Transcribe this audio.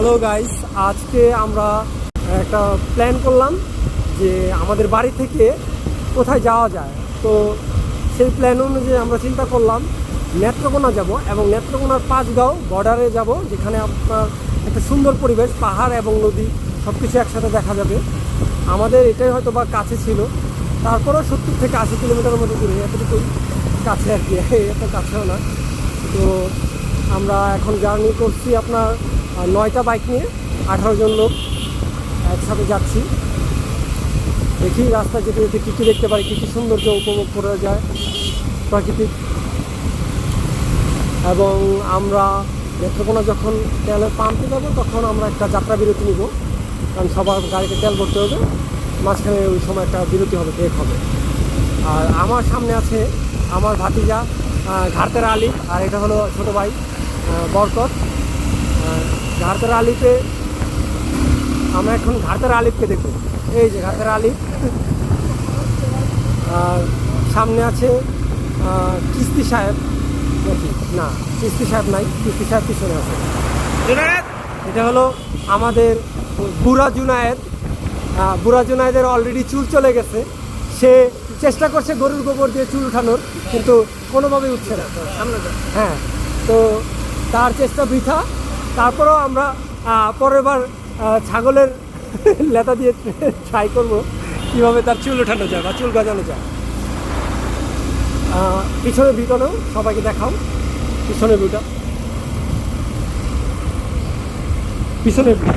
Hello guys আজকে আমরা একটা প্ল্যান করলাম যে আমাদের বাড়ি থেকে কোথায় যাওয়া যায়। তো সেই প্ল্যান অনুযায়ী আমরা চিন্তা করলাম, নেত্রকোনা যাব এবং নেত্রকোনার পাঁচগাঁও বর্ডারে যাব, যেখানে আপনার একটা সুন্দর পরিবেশ, পাহাড় এবং নদী সব কিছু একসাথে দেখা যাবে। আমাদের এটাই হয়তো বা কাছে ছিল। তারপরেও সত্তর থেকে আশি কিলোমিটারের মতো দূরে, এতটুকুই কাছে আর কি, এত কাছেও না। তো আমরা এখন জার্নি করছি আপনার নয়টা বাইক নিয়ে আঠারো জন লোক একসাথে যাচ্ছি। দেখি রাস্তা যেতে যেতে কী কী দেখতে পারি কী কী সৌন্দর্য উপভোগ করা যায় প্রাকৃতিক। এবং আমরা নেত্রকোনা যখন তেলের পাম্পে যাব তখন আমরা একটা যাত্রা বিরতি নিব। কারণ সবার গাড়িতে তেল ভরতে হবে মাঝখানে ওই সময় একটা বিরতি হবে ব্রেক হবে। আর আমার সামনে আছে আমার ভাতিজা আহ, ঘাটতের আলী আর এটা হলো ছোটো ভাই বরকত। আহ, ঘাটতের আলীতে আমরা এখন ঘাটতের আলিফকে দেখব। এই যে ঘাটতের আলিফ আর সামনে আছে কিস্তি সাহেব। নাকি না কিস্তি সাহেব নাই কিস্তি সাহেব পিছনে আছে। এটা হলো আমাদের বুড়া জুনায়েদ। বুড়া জুনায়েদের অলরেডি চুল চলে গেছে। সে চেষ্টা করছে গরুর গোবর দিয়ে চুল উঠানোর কিন্তু কোনোভাবেই উঠছে না। হ্যাঁ তো তার চেষ্টা বৃথা। তারপরেও আমরা আহ, পরের বার ছাগলের লেতা দিয়ে ট্রাই করব কীভাবে তার চুল ওঠানো যায় বা চুল গজানো যায়। পিছনের ভিউটাও সবাইকে দেখাও। পিছনের ভিউটা। পিছনের দিন।